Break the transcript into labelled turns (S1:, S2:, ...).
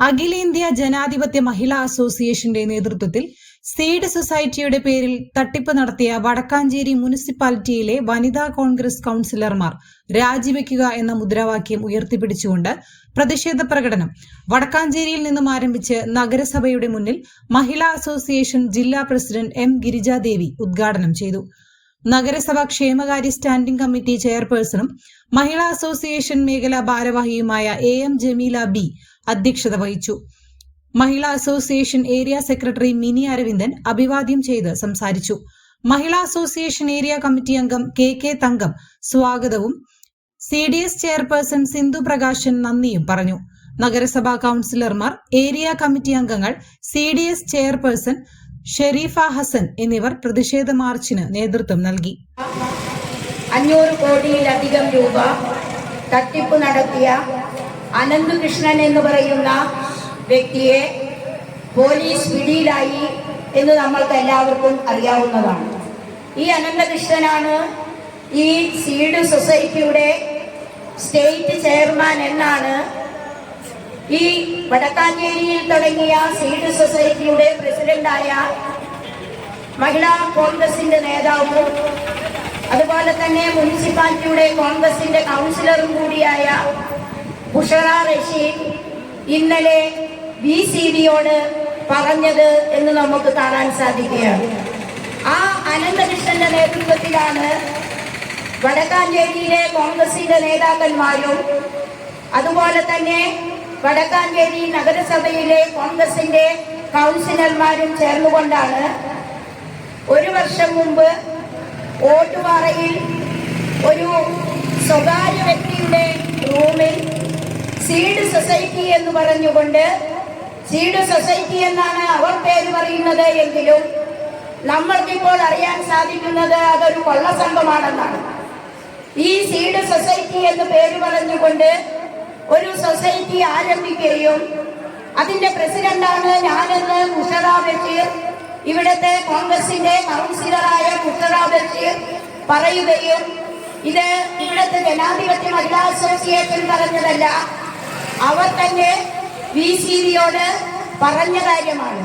S1: അഖിലേന്ത്യാ ജനാധിപത്യ മഹിളാ അസോസിയേഷന്റെ നേതൃത്വത്തിൽ സീഡ് സൊസൈറ്റിയുടെ പേരിൽ തട്ടിപ്പ് നടത്തിയ വടക്കാഞ്ചേരി മുനിസിപ്പാലിറ്റിയിലെ വനിതാ കോൺഗ്രസ് കൌൺസിലർമാർ രാജിവെക്കുക എന്ന മുദ്രാവാക്യം ഉയർത്തിപ്പിടിച്ചുകൊണ്ട് പ്രതിഷേധ പ്രകടനം വടക്കാഞ്ചേരിയിൽ നിന്നും ആരംഭിച്ച് നഗരസഭയുടെ മുന്നിൽ മഹിളാ അസോസിയേഷൻ ജില്ലാ പ്രസിഡന്റ് എം ഗിരിജാദേവി ഉദ്ഘാടനം ചെയ്തു നഗരസഭ ക്ഷേമകാര്യ സ്റ്റാൻഡിംഗ് കമ്മിറ്റി ചെയർപേഴ്സണും മഹിളാ അസോസിയേഷൻ മേഖലാ ഭാരവാഹിയുമായ എ എം ജമീല ബി അധ്യക്ഷത വഹിച്ചു. Mahila association area secretary Mini Aravindan അഭിവാദ്യം ചെയ്ത് സംസാരിച്ചു. മഹിളാ അസോസിയേഷൻ ഏരിയ കമ്മിറ്റി അംഗം കെ കെ തങ്കം സ്വാഗതവും C D S chairperson Sindhu Prakashan നന്ദിയും പറഞ്ഞു. നഗരസഭാ കൗൺസിലർമാർ ഏരിയ കമ്മിറ്റി അംഗങ്ങൾ C D S chairperson Sharifa Hasan എന്നിവർ പ്രതിഷേധ മാർച്ചിന് നേതൃത്വം നൽകി.
S2: അഞ്ഞൂറ് കോടിയിലധികം രൂപ തട്ടിപ്പ് നടത്തിയ അനന്തകൃഷ്ണൻ എന്ന് പറയുന്ന വ്യക്തിയെ പോലീസ് പിടിയിലായി എന്ന് നമ്മൾക്ക് എല്ലാവർക്കും അറിയാവുന്നതാണ്. ഈ അനന്തകൃഷ്ണനാണ് ഈ സീഡ് സൊസൈറ്റിയുടെ സ്റ്റേറ്റ് ചെയർമാൻ എന്നാണ് ഈ വടക്കാഞ്ചേരിയിൽ തുടങ്ങിയ സീഡ് സൊസൈറ്റിയുടെ പ്രസിഡന്റായ മഹിളാ കോൺഗ്രസിന്റെ നേതാവും അതുപോലെ തന്നെ മുനിസിപ്പാലിറ്റിയുടെ കോൺഗ്രസിന്റെ കൗൺസിലറും കൂടിയായ ബുഷറ റഷീദ് ഇന്നലെ ബി സി ഡിയോട് പറഞ്ഞത് എന്ന് നമുക്ക് കാണാൻ സാധിക്കുകയാണ്. ആ അനന്തകൃഷ്ണന്റെ നേതൃത്വത്തിലാണ് വടക്കാഞ്ചേരിയിലെ കോൺഗ്രസിന്റെ നേതാക്കന്മാരും അതുപോലെ തന്നെ വടക്കാഞ്ചേരി നഗരസഭയിലെ കോൺഗ്രസിന്റെ കൗൺസിലർമാരും ചേർന്നുകൊണ്ടാണ് ഒരു വർഷം മുമ്പ് ഓട്ടുപാറയിൽ ഒരു സ്വകാര്യ വ്യക്തിയുടെ റൂമിൽ സീഡ് സൊസൈറ്റി എന്ന് പറഞ്ഞുകൊണ്ട് സീഡ് സൊസൈറ്റി എന്നാണ് അവർ പേര് പറയുന്നത് എങ്കിലും നമ്മൾക്കിപ്പോൾ അറിയാൻ സാധിക്കുന്നത് അതൊരു കൊള്ളസംഘമാണെന്നാണ് ഈ സീഡ് സൊസൈറ്റി എന്ന് പേര് പറഞ്ഞുകൊണ്ട് ഒരു സൊസൈറ്റി ആരംഭിക്കുകയും അതിന്റെ പ്രസിഡന്റാണ് ഞാനെന്ന് മുഷറ ബഷീർ. ഇവിടുത്തെ കോൺഗ്രസിന്റെ കൗൺസിലറായ മുഷറ ബഷീർ പറയുകയും ഇത് ഇവിടുത്തെ ജനാധിപത്യ മഹിളാ അസോസിയേഷൻ പറഞ്ഞതല്ല. അവർ തന്നെ വി സി ഡിയോട് പറഞ്ഞ കാര്യമാണ്.